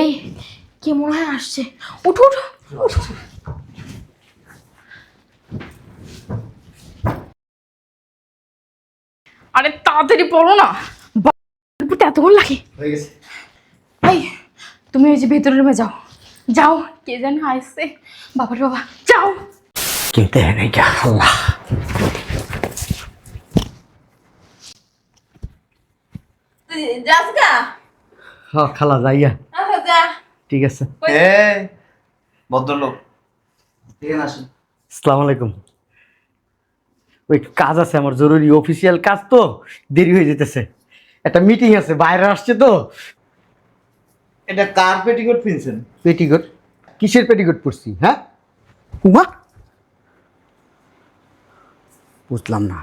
এই কে মনে হয় আসছে? উঠো উঠো উঠো। আরে তাড়াতাড়ি পড়ো না। এতক্ষণ লাগে। এই তুমি ওই যে ভেতরে রুমে যাও। যাও কে জানে আসছে। বাবার বাবা যাও। কিনতে হয় নাকি? আল্লাহ। যাস গা? খালা যাইয়া ঠিক আছে। এ ভদ্রলোক। এখানে আসুন। আসসালামু আলাইকুম। ওই কাজ আছে আমার জরুরি অফিসিয়াল কাজ তো দেরি হয়ে যেতেছে। একটা মিটিং আছে বাইরে আসছে তো। এটা কার পেটিকোট পিনছেন? পেটিকোট কিসের পেটিকোট পরছি হ্যাঁ? উমা বুঝলাম না।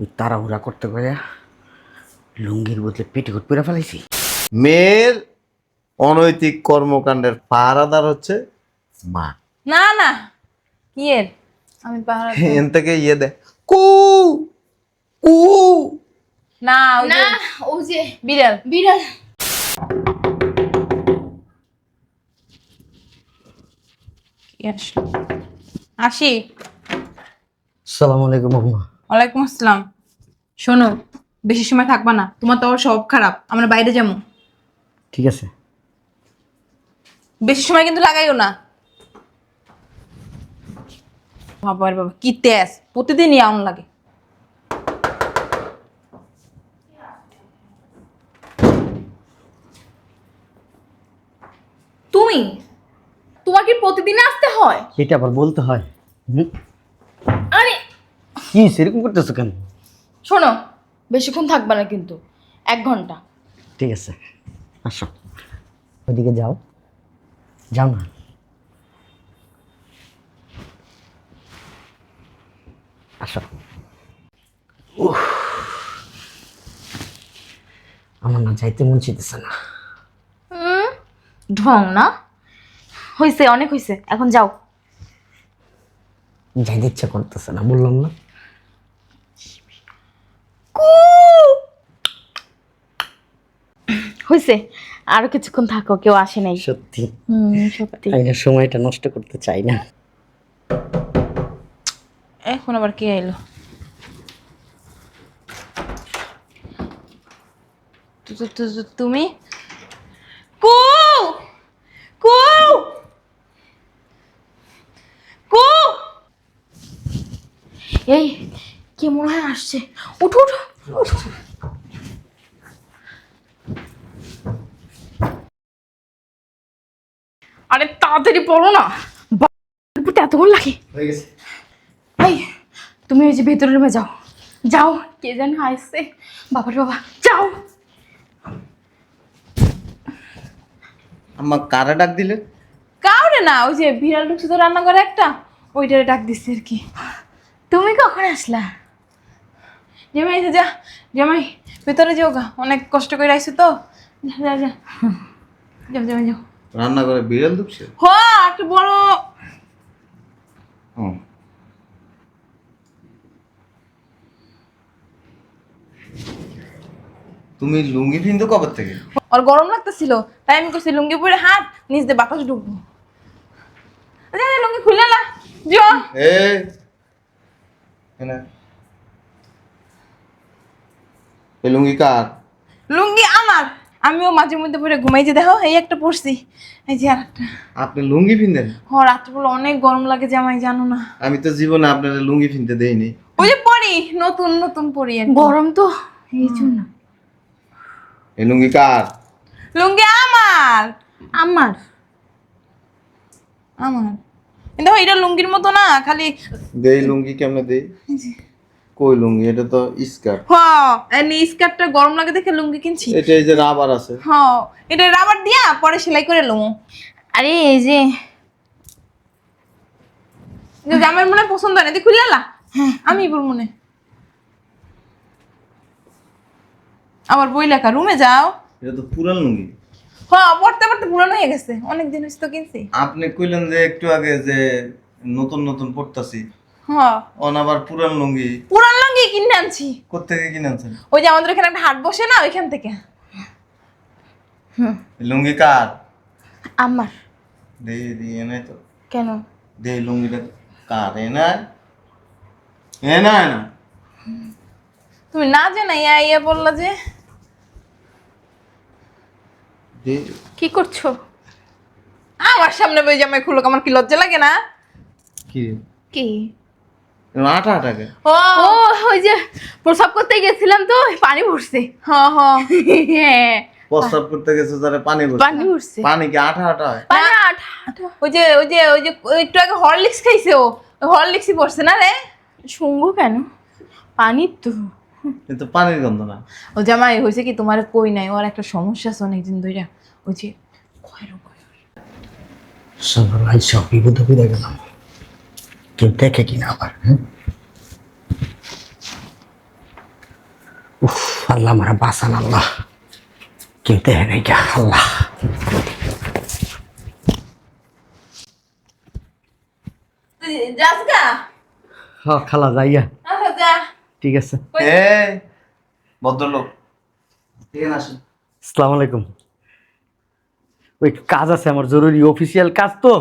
ওই তাড়াহুড়া করতে করে লুঙ্গির বদলে পেটিকোট পরে ফেলাইছি। মেয়ের অনৈতিক কর্মকাণ্ডের পাহারাদার হচ্ছে মা। না না কি এর আমি পাহারা এন থেকে ইয়ে দে। কু কু। না ওই না যে ও যে বিড়াল। বিড়াল। কি আসি। আসসালামু আলাইকুম আম্মা ওয়ালাইকুম আসসালাম। শোনো বেশি সময় থাকবা না। তোমার তো সব খারাপ। আমরা বাইরে যাব। ঠিক আছে। বেশি সময় কিন্তু লাগাইও না। বাবা রে বাবা কি তেজ। প্রতিদিনই আউন লাগে। তুমি তোমার কি প্রতিদিন আসতে হয়? এটা আবার বলতে হয়। হুম? আরে। কি সেরকম করতেছো কেন? শোনো বেশিক্ষণ থাকবে না কিন্তু। এক ঘণ্টা। ঠিক আছে আসো। ওইদিকে যাও। যাও না আসো। উফ। আমার না যাইতে মন চাইতেছে না। হুম ঢং না। হয়েছে অনেক হয়েছে এখন যাও। যাইতে ইচ্ছা করতেছে না বললাম না। হয়েছে আরও কিছুক্ষণ থাকো কেউ আসে নাই। সত্যি। হুম সত্যি। আমি না সময়টা নষ্ট করতে চাই না। এখন আবার কে এলো তু- তু- তু- তু- তুমি? কু কু কু এই কে মনে হয় আসছে? উঠো উঠো উঠো। আরে তাড়াতাড়ি পড়ো না। এতক্ষণ লাগে। গেছে। এই তুমি ওই যে ভেতরের রুমে যাও। যাও কে জানে আসছে বাবার বাবা যাও। আমার কারা ডাক দিলে? কাউরে না ওই যে বিড়াল ঢুকছে তো রান্না করে একটা ওইটারে ডাক দিচ্ছে আর কি। তুমি কখন আসলা? জামাই এসে যা জামাই ভেতরে যাও গা অনেক কষ্ট করে আইসো তো। যা যা যা। যাও জামাই যাও। রান্না করে বিড়াল ঢুকছে? হ একটা বড় হুম। তুমি লুঙ্গি পিনতো কবে থেকে? ওর গরম লাগতেছিল তাই আমি করছি লুঙ্গি পরে হাত নিচ দিয়ে বাতাস ঢুকবো যা, লুঙ্গি খুলে না যা এ এনে। এই লুঙ্গি কার? লুঙ্গি আমার। আমিও মাঝে মধ্যে পরে ঘুমাই যে দেখো এই একটা পরছি এই যে আর একটা আপনি লুঙ্গি পিনদেন হ রাত্রবেলা অনেক গরম লাগে জামাই জানো না। আমি তো জীবনে আপনার লুঙ্গি পিনতে দেইনি। ওই যে পরি নতুন নতুন পরি গরম তো এই জন্য। এই লুঙ্গি কার? লুঙ্গি আমার। আমার। আমার। দেখো এটা লুঙ্গির মতো না খালি দেই লুঙ্গি কেমনে দেই? কই লুঙ্গি? এটা তো স্কার্ট। হ এমনি স্কার্টটা গরম লাগে দেখে লুঙ্গি কিনছি। এটা এই যে রাবার আছে। হ এটা রাবার দিয়া পরে সেলাই করে লুমো। আরে এই যে। মনে পছন্দ না তুই লা। আমি বল মনে। আমার বই লেখা রুমে যাও। এটা তো পুরান লুঙ্গি। হ্যাঁ পড়তে পড়তে পুরানো হয়ে গেছে অনেক দিন হয়েছে তো কিনছি। আপনি কইলেন যে একটু আগে যে নতুন নতুন পড়তাছি হ অন আবার পুরান লুঙ্গি। পুরান লুঙ্গি কিনে আনছি। কোথেকে কিনে আনছেন? ওই যে আমাদের এখানে একটা হাট বসে না ওইখান থেকে। হুম। লুঙ্গি কার? আমার। দে দিয়ে নাই তো। কেন? দে লুঙ্গিটা কার? এ নাই? এ না। তুমি না জানা ইয়া ইয়া বললা যে। দে। কি করছ? আমার সামনে বই জামাই খুলো আমার কি লজ্জা লাগে না? কি কি? আটা আটাকে ও। ও ওই যে প্রসাব করতে গেছিলাম তো পানি ভরছে। হ হ। হ্যাঁ। প্রস্তাব করতে গেছে তারে পানি বসে পানি ভরছে। পানি কি আটা আটা হয়? পানি আঠা আঠা। ওই যে ওই যে ওই যে একটু আগে হরলিক্স খাইছে ও। হরলিক্সই পড়ছে না রে? শুনব কেন? পানি তো। কিন্তু পানির গন্ধ না। ও জামাই হয়েছে কি তোমার কই নাই? ওর একটা সমস্যা আছে অনেকদিন ধরে ওই যে সব বিপদ গেলাম। কেউ দেখে কিনা আবার হ্যাঁ উফ আল্লাহ আমার বাসান আল্লাহ। কেউ দেখে নাই আল্লাহ। তুই যাস গা। হ খালা যাইয়া ঠিক আছে। ভদ্রলোক। আসসালামু আলাইকুম। ওই কাজ আছে আমার জরুরি অফিসিয়াল কাজ তো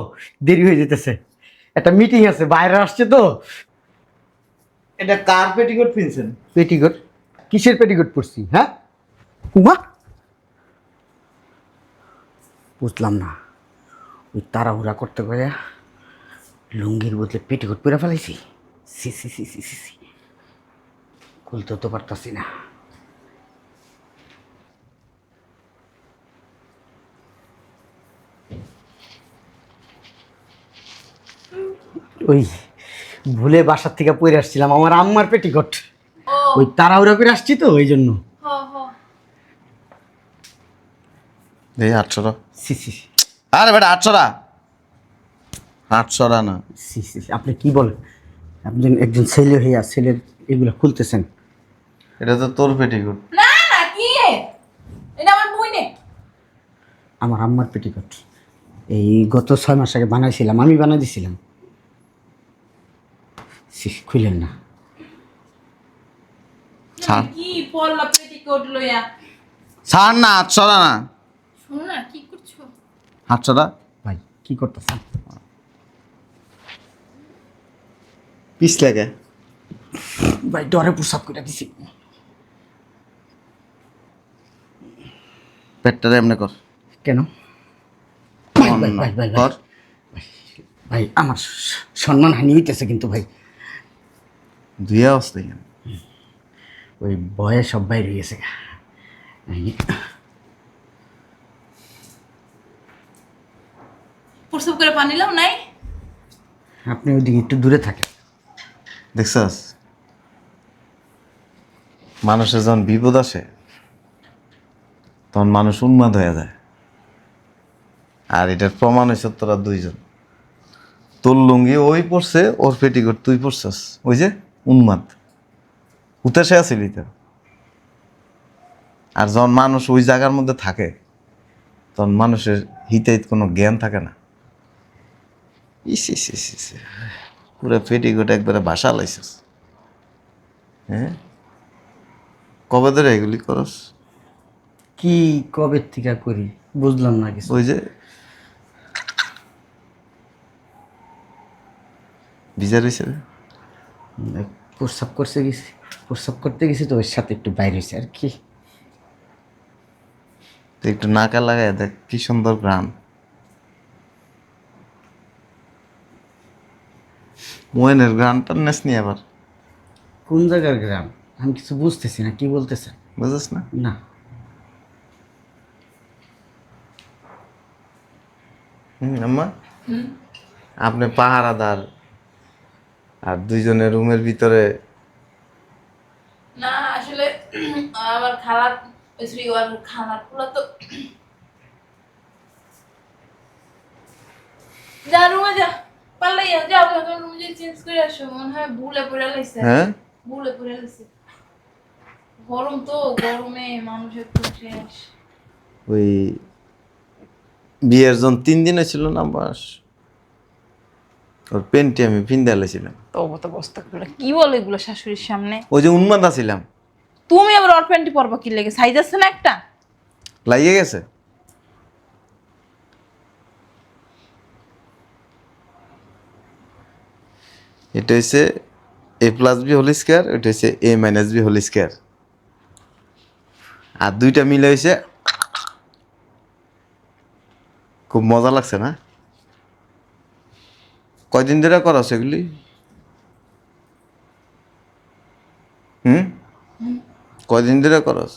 দেরি হয়ে যেতেছে। একটা মিটিং আছে বাইরে আসছে তো। এটা কার পেটিকোট পিনছেন? পেটিকোট কিসের পেটিকোট পরছি হ্যাঁ? উমা বুঝলাম না। ওই তাড়াহুড়া করতে করে লুঙ্গির বদলে পেটিকোট পরে ফেলাইছি। সি সি সি সি সি সি খুলতে তো পারতাছি না। ওই ভুলে বাসার থেকে পরে আসছিলাম আমার আম্মার পেটিকোট। ওই তাড়াহুড়া করে আসছি তো ওই জন্য। হ হ। এই আটশোটা সি সি। আরে বেটা আটশোটা আটশোটা না। সি সি। আপনি কি বলেন? আপনি একজন ছেলে হইয়া ছেলের এগুলো খুলতেছেন। এটা তো তোর পেটিকোট। না না কি? এটা আমার আমার আম্মার পেটিকোট। এই গত ছয় মাস আগে বানাইছিলাম আমি বানাই দিছিলাম। সি, খুলেন না। ছাড়। কি পড়লা পেটিকোট লইয়া? ছাড় না আটশোটা না। শোনো না কি করছ? ভাই কি করতেছেন পিস লাগে। ভাই ডরে প্রসাব করে দিছি। পেটটা এমনি কর। কেন? ভাই, ভাই, ভাই, ভাই, ভাই। আমার সম্মান হানি হইতেছে কিন্তু ভাই। দুই অবস্থা এখানে ওই ভয়ে সব বাইরে গেছে প্রসব করে পানি লাও নাই? আপনি ওইদিকে একটু দূরে থাকেন। দেখছাস? মানুষের যখন বিপদ আসে তখন মানুষ উন্মাদ হয়ে যায়। আর এটার প্রমাণ হয়েছে তোরা দুইজন। তোর লুঙ্গি ওই পড়ছে ওর পেটিকোট তুই পড়ছস ওই যে? উন্মাদ। উতাসে আসিলি তো আর যখন মানুষ ওই জায়গার মধ্যে থাকে তখন মানুষের হিতে কোনো জ্ঞান থাকে না। ইস ইস ইস ইস পুরো পেটিকোট একবারে বাসা লাইছিস। হ্যাঁ? কবে ধরে এগুলি করস? কি কবে থেকে করি বুঝলাম না কিছু। ওই যে ভিজা রয়েছে রে? এই প্রস্রাব করতে গেছি। প্রস্রাব করতে গেছি তো ওর সাথে একটু বাইরে হয়েছে আর কি। তো একটু নাকা লাগায় দেখ কি সুন্দর গ্রাম। মোয়েনের গ্রামটার নেস নি আবার। কোন জায়গার গ্রাম? আমি কিছু বুঝতেছি না কি বলতেছেন? বুঝিস না? না। হুম আম্মা? আপনি পাহারাদার। আর দুইজনের রুমের ভিতরে না আসলে আমার খালার শ্রী ওর খালার পোলা তো যা রুমে যা পারলে যাও যাও রুমে চেঞ্জ করে আসো মনে হয় ভুলে পড়ে লাইছে হ্যাঁ? ভুলে পড়ে লাইছে গরম তো গরমে মানুষের তো শেষ। ওই বিয়ের জন তিন দিনে ছিল না বাস তোর পেনটি আমি ফিন্দা লেছিলাম তবু তো বস্তা কি বলো এগুলো শাশুড়ির সামনে? ওই যে উন্মাদ আছিলাম। তুমি আবার অর প্যান্টি পরবা কি লেগে? সাইজ আছে না একটা? লাগিয়ে গেছে। এটা হচ্ছে a plus b whole square এটা হচ্ছে a minus b whole square আর দুইটা মিলে হয়েছে খুব মজা লাগছে না? কয়দিন ধরে করো সেগুলি হুম? কয়দিন ধরে করস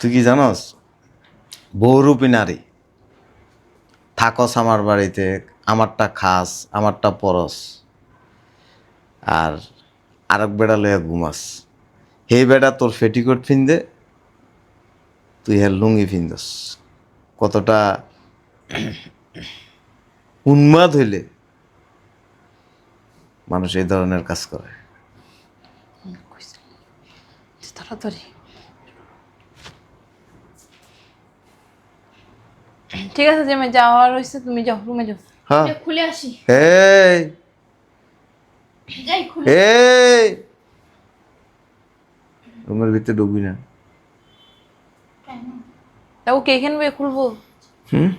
তুই কি জানস? বহুরূপী নারী। থাকস আমার বাড়িতে, আমারটা খাস, আমারটা পরস। আর আরেক বেড়া লইয়া ঘুমাস। হে বেড়া তোর ফেটিকোট ফিন্দে তুই হ্যাঁ লুঙ্গি ফিন্দস। কতটা উন্মাদ হইলে মানুষ এই ধরনের কাজ করে। তাড়াতাড়ি। ঠিক আছে জামাই যাওয়ার হয়েছে তুমি যাও রুমে যাও। হ্যাঁ। খুলে আসি। এই এই! রুমের ভিতরে ঢুকবি না। তা ওকে এখানে বয়ে খুলবো? হুম?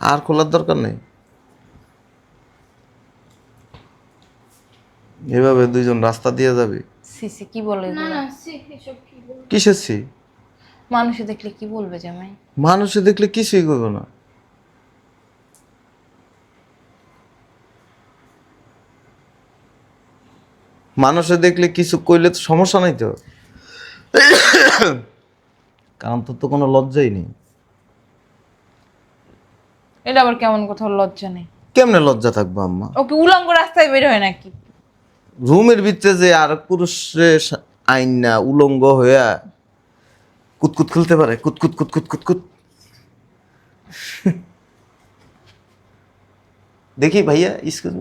আর খোলার দরকার নেই। এভাবে দুইজন রাস্তা দিয়ে যাবে। সিসি কি বলে না না কি কিসের সি? মানুষে দেখলে কি বলবে জামাই? মানুষে দেখলে কিছুই করবে না। মানুষে দেখলে কিছু কইলে তো সমস্যা নাই তো। কারণ তোর তো কোনো লজ্জাই নেই। এটা আবার কেমন কোথাও লজ্জা নেই? কেমনে লজ্জা থাকব আম্মা? ওকে উলঙ্গ রাস্তায় বের হয় নাকি? রুমের ভিতরে যে আর পুরুষের আইন না উলঙ্গ হইয়া কুতকুত খুলতে পারে। কুতকুত কুতকুত কুতকুত। দেখি ভাইয়া ইসকুজ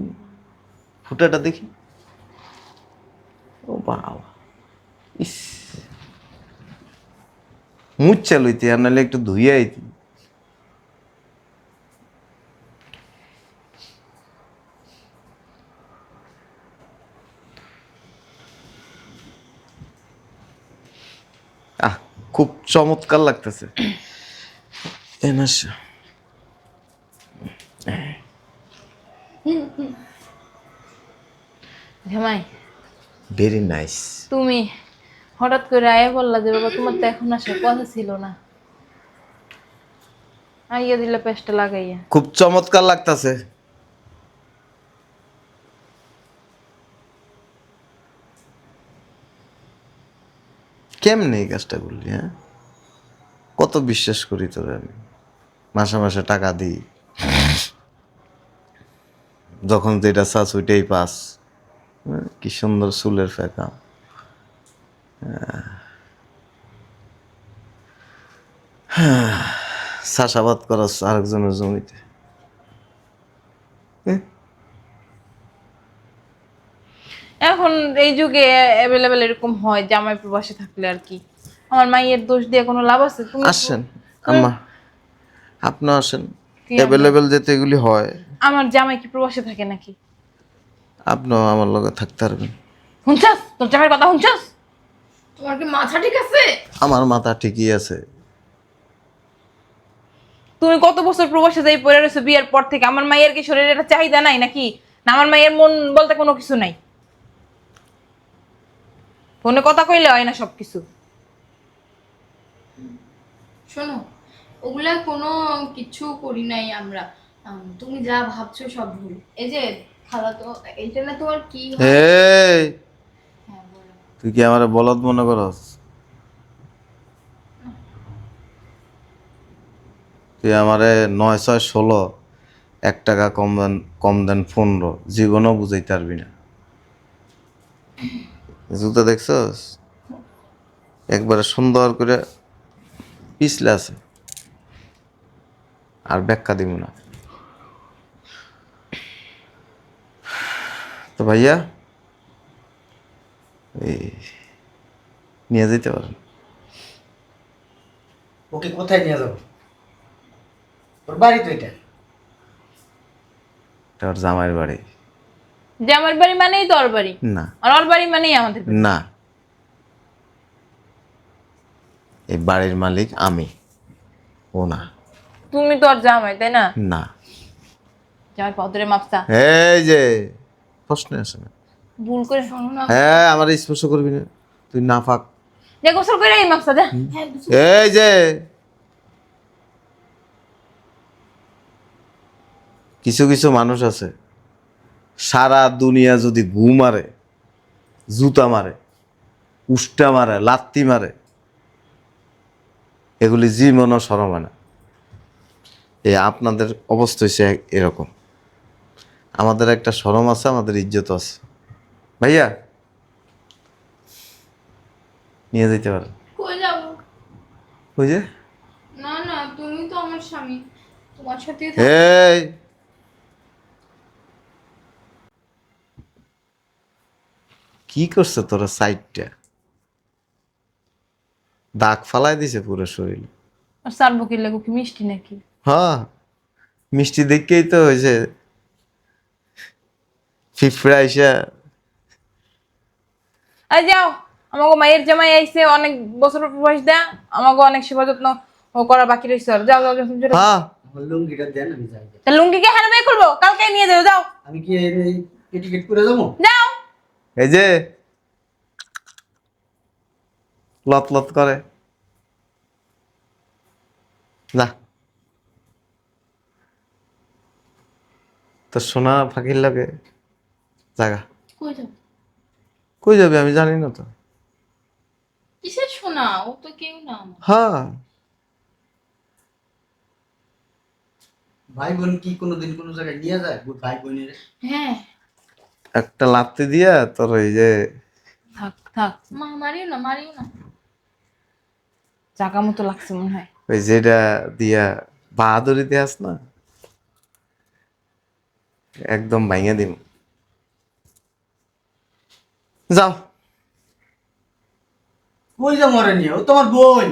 ফুটাটা দেখি। বাবা ইস মুচ্ছা লইতে আর নাহলে একটু ধুইয়া আইতি। আহ, খুব চমৎকার লাগতেছে। এনাস জামাই ভেরি নাইস তুমি হঠাৎ করে আয়া বললা যে বাবা তোমার তো এখন আসার কথা ছিল না। আইয়া দিলে পেস্টটা লাগাইয়া। খুব চমৎকার লাগতাছে। কেমনে এই কাজটা করলি হ্যাঁ? কত বিশ্বাস করি তোরে আমি? মাসে মাসে টাকা দিই। যখন যেটা চাস ওইটাই পাস। কি সুন্দর চুলের ফেকা। চাষাবাদ করা আরেকজনের জমিতে। এখন এই যুগে অ্যাভেলেবেল এরকম হয় জামাই প্রবাসে থাকলে আর কি। আমার মাইয়ের দোষ দিয়ে কোনো লাভ আছে? তুমি আসেন আম্মা আপনিও আসেন। অ্যাভেলেবেল যেতে এগুলি হয়। আমার জামাই কি প্রবাসে থাকে নাকি? আপনিও আমার লগে থাকতে পারবেন। শুনছাস? তোর জামাইয়ের কথা শুনছাস? তোমার কি মাথা ঠিক আছে? আমার মাথা ঠিকই আছে। তুমি কত বছর প্রবাসে যাই পড়ে রয়েছো বিয়ের পর থেকে? আমার মায়ের কি শরীরে একটা চাহিদা নাই নাকি? না আমার মায়ের মন বলতে কোনো কিছু নাই। ফোনে কথা কইলে হয় না সব কিছু শোনো ওগুলা কোনো কিছু করি নাই আমরা। আম, তুমি যা ভাবছ সব ভুল। এই যে হয়? তুই কি আমার বলদ মনে করস? তুই আমারে নয় ছয় ষোলো এক টাকা কম দেন কম দেন পনেরো জীবনও বুঝাইতে পারবি না। জুতা দেখছস? একবারে সুন্দর করে পিছলে আছে। আর ব্যাখ্যা দিব না। তো ভাইয়া এই নিয়ে যেতে পারেন। ওকে কোথায় নিয়ে যাব? ওর বাড়ি তো এটা। এটা ওর জামাইয়ের বাড়ি। যে আমার বাড়ি মানেই তোর বাড়ি? না। আর ওর বাড়ি মানেই আমাদের বাড়ি। না। এই বাড়ির মালিক আমি। ও না। তুমি তো আর জামাই তাই না? না। জামাই পদরে মাপসা। এই যে। প্রশ্ন আসে না। ভুল করে শোনো না। হ্যাঁ আমার স্পর্শ করবি না। তুই না ফাক যে গোসল করে এই হ্যাঁ এই যে। কিছু কিছু মানুষ আছে সারা দুনিয়া যদি ঘু মারে জুতা মারে উষ্টা মারে লাত্তি মারে এগুলি জীবনও সরম হয় না। এই আপনাদের অবস্থা এক- এরকম। আমাদের একটা সরম আছে আমাদের ইজ্জত আছে। ভাইয়া নিয়ে যেতে পারেন। কই যাব? ওই যে? না না তুমি তো আমার স্বামী। তোমার সাথে এই! কি করছে তোরা সাইডটা? দাগ ফালাই দিছে পুরো শরীর। আর সার বকির লাগু কি মিষ্টি নাকি? হ্যাঁ মিষ্টি দেখেই তো হয়েছে। ফিফড়া আইসা আর যাও আমাকে মায়ের জামাই আইছে অনেক বছর বয়স দেয়া আমাকে অনেক সেবা যত্ন করা বাকি রয়েছে আর। যাও যাও। হ্যাঁ। লুঙ্গিটা দেন আমি যাই। তা লুঙ্গিকে হ্যাঁ বের করব? কালকে নিয়ে যাও যাও। আমি কি এই টিকিট করে যাব? যাও। এই যে লত লত করে। যা। তো সোনা ফাঁকির লাগে। জাগা কই যাবে? আমি জানি না তো। কিসের শোনা ও তো কেউ না হ্যাঁ। ভাই বোন কি কোনোদিন কোনো জায়গায় নিয়ে যায়? ভাই বোনের? হ্যাঁ। একটা লাত্তি দিয়া তোর ওই যে থাক থাক। মা মারিও না মারিও না। জাগা মতো লাগছে মনে হয়। ওই যেটা দিয়া বাহাদুরি দেয়াস না একদম ভাঙে দিম। যাও। কই যাব রে নিয়ে? ও তোমার বোন।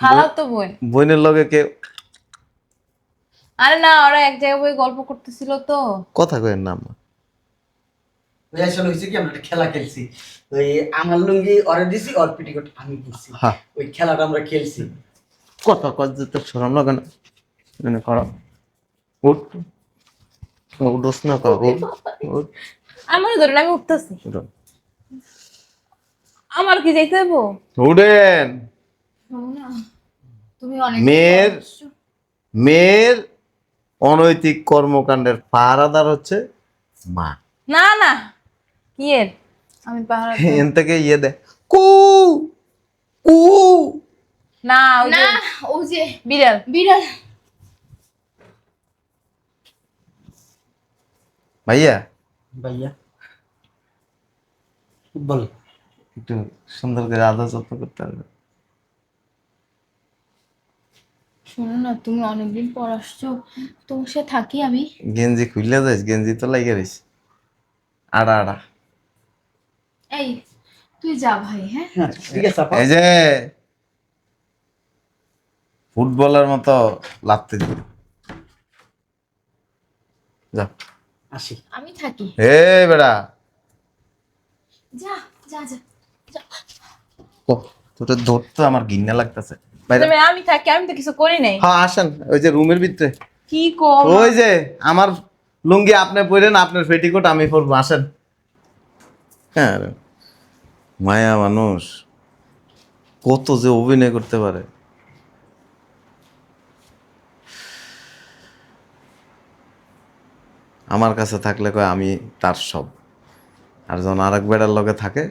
খালাও তো বোন। বোনের লগে কে? আরে না ওরা এক জায়গায় বই গল্প করতেছিল তো। কথা কয়ের নাম ওই আসলে হয়েছে কি আমরা একটা খেলা খেলছি। ওই আমার লুঙ্গি ওরে দিছি ওর পিটিকট আমি দিছি হ্যাঁ। ওই খেলাটা আমরা খেলছি। কথা কত তোর সরম লাগে না? এনে করো উঠ। উঠোস না কর উঠ উঠ। আমার ধরেন আমি উঠতেছি। আমার কি যাইতে উঠেন। তুমি অনেক মেয়ের মেয়ের অনৈতিক কর্মকাণ্ডের পাহারাদার হচ্ছে মা। না না কি এর আমি পাহাড় এন থেকে ইয়ে দে। কু কু। না ওই যে বিড়াল। বিড়াল। ভাইয়া ভাইয়া। বল। একটু সুন্দর করে আদা যত্ন করতে হবে। শোনো না তুমি অনেকদিন পর আসছো তোমার সাথে থাকি আমি। গেঞ্জি খুললে যাইস গেঞ্জি তো লাগে রইস। আড়া আড়া। এই তুই যা ভাই হ্যাঁ? হ্যাঁ ঠিক আছে আপা। এই যে ফুটবলের মতো লাগতে দিবি যা। আসি। আমি থাকি। হে বেড়া। যা যা যা। ও তোটা ধরতে আমার ঘিন্না লাগতেছে। তবে আমি থাকি আমি তো কিছু করি নাই। হ্যাঁ আসেন ওই যে রুমের ভিতরে। কি কম? ওই যে আমার লুঙ্গি আপনি পরেন আপনার পেটিকোট আমি পরবো আসেন। হ্যাঁ মায়া মানুষ। কত যে অভিনয় করতে পারে। আমার কাছে থাকলে কয়, আমি তার সব। আর যখন আর এক বেড়ার লগে থাকে,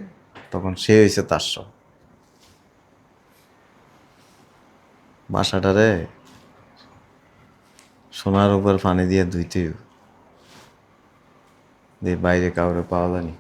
তখন সে হয়েছে তার সব। বাসাটারে সোনার উপর পানি দিয়ে ধুইতে দিয়ে বাইরে কাউরে পাওয়া যায়নি।